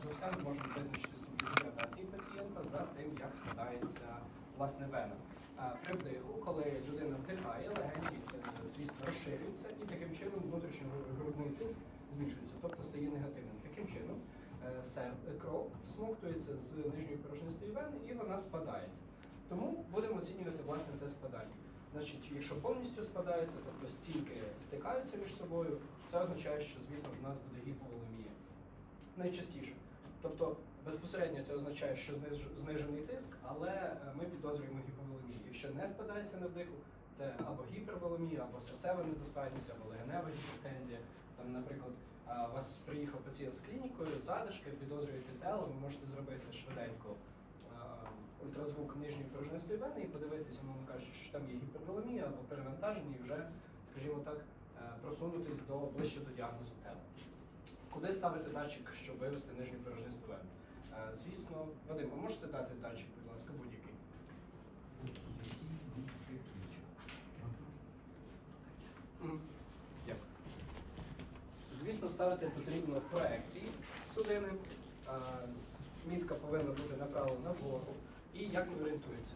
перш за все, ми можемо визначити ступінь гідратації пацієнта за тим, як складається власне вена. При вдиху, коли людина вдихає, легені, е, звісно, розширюються і таким чином внутрішньогрудний тиск збільшується, тобто стає негативним. Таким чином е, сер- кров всмоктується з нижньої порожнистої вени і вона спадається. Тому будемо оцінювати власне це спадання. Значить, якщо повністю спадається, тобто стільки стикаються між собою, це означає, що звісно ж у нас буде гіповолемія. Найчастіше. Тобто безпосередньо це означає, що знижений тиск, але е, ми підозрюємо гіповолемію. Якщо не спадається на вдиху, це або гіперволемія, або серцева недостатність, або легенева гіпертензія. Там, наприклад, у вас приїхав пацієнт з клінікою, задишки, підозрюєте тело, ви можете зробити швиденько ультразвук нижньої порожнистої вени і подивитися, мовно кажучи, що там є гіперволемія або перевантаження, і вже, скажімо так, е, просунутись до ближче до діагнозу тела. Куди ставити датчик, щоб вивести нижню порожнисту вену? Е, Звісно, Вадим, ви можете дати датчик, будь ласка, будь-який? Дякую. Звісно, ставити потрібно проекції судини. Мітка повинна бути направлена вгору. І як ми орієнтуємося?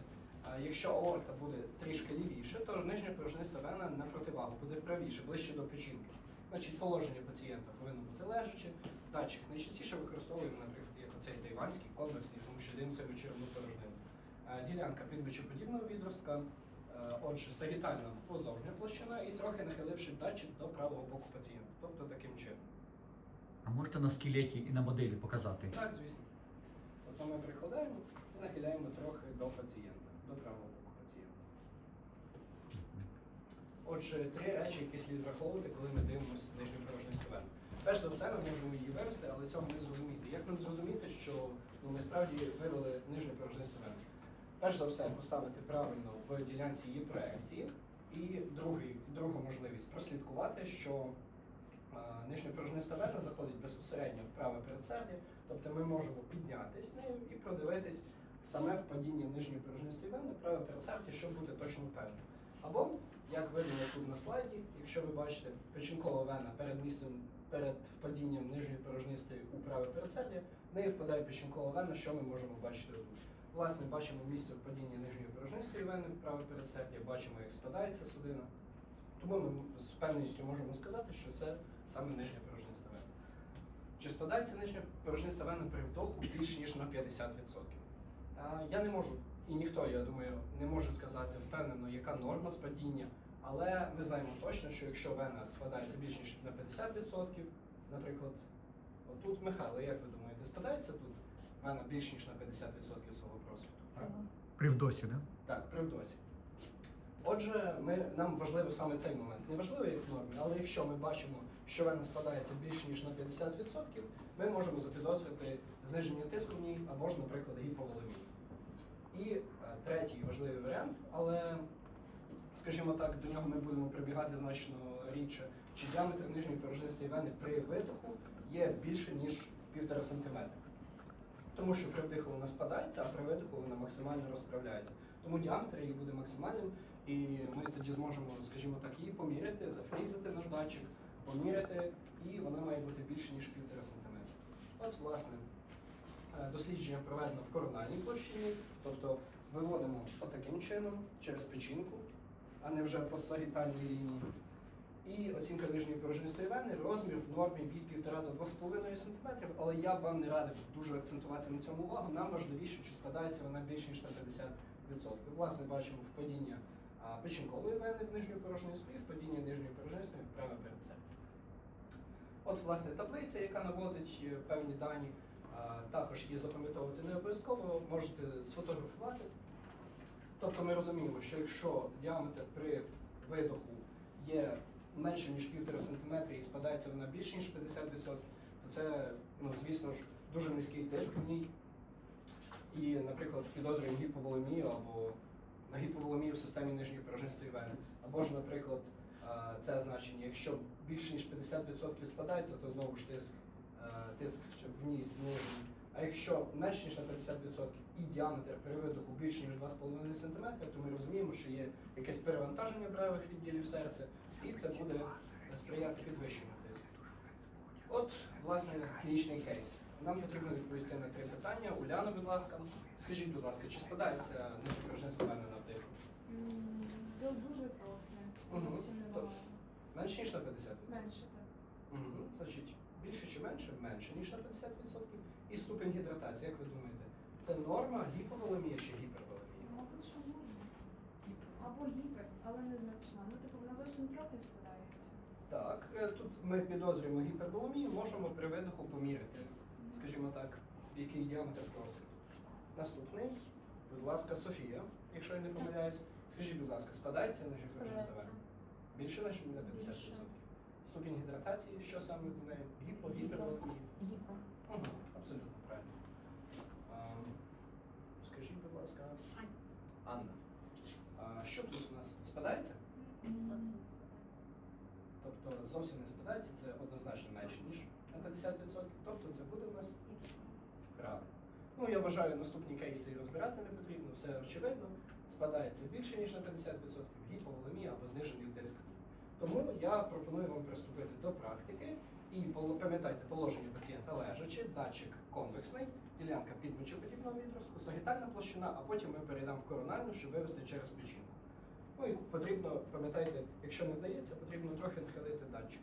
Якщо аорта буде трішки лівіше, то нижня порожниста вена на противагу буде правіше, ближче до печінки. Значить, положення пацієнта повинно бути лежаче. Датчик найчастіше використовуємо, наприклад, як оцей тайванський конвексний, тому що дивимося в вечірну порожнину. Ділянка підвечоподібного відростка, Е, Отже, сагітальна позовня площина і трохи нахиливши датчик до правого боку пацієнта. Тобто таким чином. А можете на скелеті і на моделі показати? Так, звісно. Тобто ми прикладаємо і нахиляємо трохи до пацієнта, до правого боку пацієнта. Отже, три речі, які слід враховувати, коли ми дивимося нижню порожнисту вену. Перш за все, ми можемо її вивести, але цього не зрозуміти. Як нам зрозуміти, що ну, ми справді вивели нижню порожнисту вену? Перш за все, поставити правильно в ділянці її проекції. І другий, друга можливість прослідкувати, що нижня порожниста вена заходить безпосередньо в праве передсердя, тобто ми можемо піднятись нею і продивитись саме впадіння нижньої порожнистої вени в праве передсердя, щоб бути точно впевненим. Або, як видно тут на слайді, якщо ви бачите печінкова вена перед місцем перед впадінням нижньої порожнистої у праве передсердя, в неї впадає печінкова вена, що ми можемо бачити тут. Власне, бачимо місце впадіння нижньої порожнистої вени в праве передсердя, бачимо, як складається судина. Тому ми з певністю можемо сказати, що це саме нижня порожниста вена. Чи складається нижня порожниста вена при вдоху більш ніж на 50%? Я не можу, і ніхто, я думаю, не може сказати впевнено, яка норма спадіння, але ми знаємо точно, що якщо вена складається більш ніж на 50%, наприклад, отут Михайло, як ви думаєте, складається тут вена більш ніж на 50% свого просвіту? При вдосі, да? Так, при вдосі. Отже, ми, нам важливо саме цей момент. Не важливо як в нормі, але якщо ми бачимо, що вена складається більше ніж на 50%, ми можемо запідозрити зниження тиску в ній або ж, наприклад, гіповолемію. І е, третій важливий варіант, але, скажімо так, до нього ми будемо прибігати значно рідше, чи діаметр нижньої порожнистої вени при видоху є більше, ніж 1,5 см. Тому що при вдиху вона спадається, а при видиху вона максимально розправляється. Тому діаметр її буде максимальним, і ми тоді зможемо, скажімо так, її поміряти, зафрізати наш датчик, поміряти, і вона має бути більше, ніж 1,5 см. От, власне, дослідження проведено в корональній площині, тобто виводимо отаким чином через печінку, а не вже по сагітальній лінії. І оцінка нижньої порожнистої вени, розмір в нормі від 1,5 до 2,5 см, але я б вам не радив дуже акцентувати на цьому увагу. Нам важливіше, чи складається вона більш ніж на 50%. Власне, бачимо впадіння печінкової вени в нижню порожнисту і впадіння нижньої порожнистої в праве передсердя. От, власне, таблиця, яка наводить е, певні дані, також її запам'ятовувати не обов'язково, можете сфотографувати. Тобто ми розуміємо, що якщо діаметр при видоху є менше ніж 1,5 см і спадається вона більше ніж 50%, то це, ну, звісно ж, дуже низький тиск в ній. І, наприклад, підозрюємо гіповолемію або на гіповолемію в системі нижньої порожнистої вени. Або ж, наприклад, це значення, якщо більше ніж 50% спадається, то знову ж тиск, тиск в ній знижений. А якщо менше ніж на 50% і діаметр при видоху більше ніж 2,5 см, то ми розуміємо, що є якесь перевантаження правих відділів серця, і це буде сприяти підвищенню тиску. От, власне, клінічний кейс. Нам потрібно відповісти на три питання. Уляна, будь ласка, скажіть, будь ласка, чи складається нижньопроміжне спинальне на вдих? М, Дуже трохи. Немає. Менше ніж на 50%? Менше так. Угу. Значить, більше чи менше? Менше ніж на 50%. І ступень гідратації, як ви думаєте, це норма, гіповолемія чи гіперволемія? Мабуть, що можна. Або гіпер, але незначна. Ну, типу, вона зовсім трохи складається. Так, е, тут ми підозрюємо гіперболемію, можемо при видоху поміряти, скажімо так, який діаметр просить. Наступний, будь ласка, Софія, якщо я не помиляюсь. Скажіть, будь ласка, складається на Складається. Більше ніж на 50%? Ступінь гідратації, що саме з нею? Гіпо, гіперволемія? Гіпер. Угу, абсолютно правильно. А, скажіть, будь ласка, Анна, а що тут у нас спадається? Зовсім не спадається. Тобто зовсім не спадається, це однозначно менше, ніж на 50%. Тобто це буде у нас правильно. Ну, я вважаю, наступні кейси розбирати не потрібно, все очевидно. Спадається більше, ніж на 50%, гіповолемія або знижений диск. Тому я пропоную вам приступити до практики. І пам'ятайте положення пацієнта лежачи, датчик конвексний, ділянка підмічоподібного відростку, сагітальна площина, а потім ми перейдемо в корональну, щоб вивести через печінку. Ну і потрібно, пам'ятайте, якщо не вдається, потрібно трохи нахилити датчик.